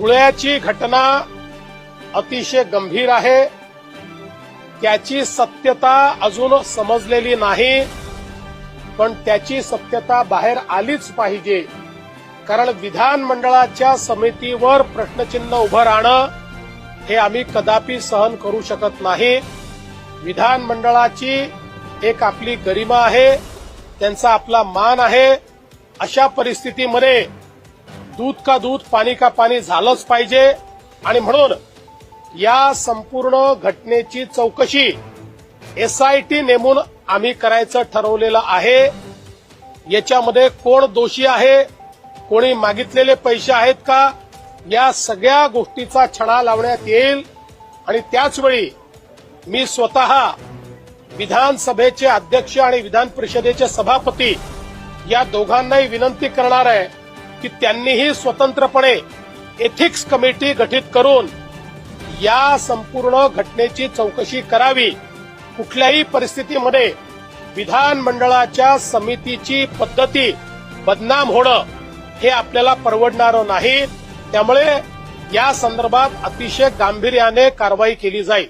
धुळ्याची घटना अतिशय गंभीर आहे. त्याची सत्यता अजून समजलेली नाही पण त्याची सत्यता बाहेर आलीच पाहिजे. कारण विधानमंडळाच्या समितीवर प्रश्नचिन्ह उभं राहणं हे आम्ही कदापि सहन करू शकत नाही. विधानमंडळाची एक आपली गरिमा आहे त्यांचा आपला मान आहे. अशा परिस्थितीमध्ये दूध का दूध पाणी का पाणी झालंच पाहिजे. आणि म्हणून या संपूर्ण घटनेची चौकशी एसआयटी नेमून आम्ही करायचं ठरवलेलं आहे. याच्यामध्ये कोण दोषी आहे कोणी मागितलेले पैसे आहेत का या सगळ्या गोष्टीचा छडा लावण्यात येईल. आणि त्याचवेळी मी स्वतः विधानसभेचे अध्यक्ष आणि विधान परिषदेचे सभापती या दोघांनाही विनंती करणार आहे. की त्यांनीही स्वतंत्रपणे एथिक्स कमिटी गठीत करून या संपूर्ण घटनेची चौकशी करावी. कुठल्याही परिस्थितीमध्ये विधानमंडळाच्या समितीची पद्धती बदनाम होणं हे आपल्याला परवडणारं नाही. त्यामुळे या संदर्भात अतिशय गांभीर्याने कारवाई केली जाईल.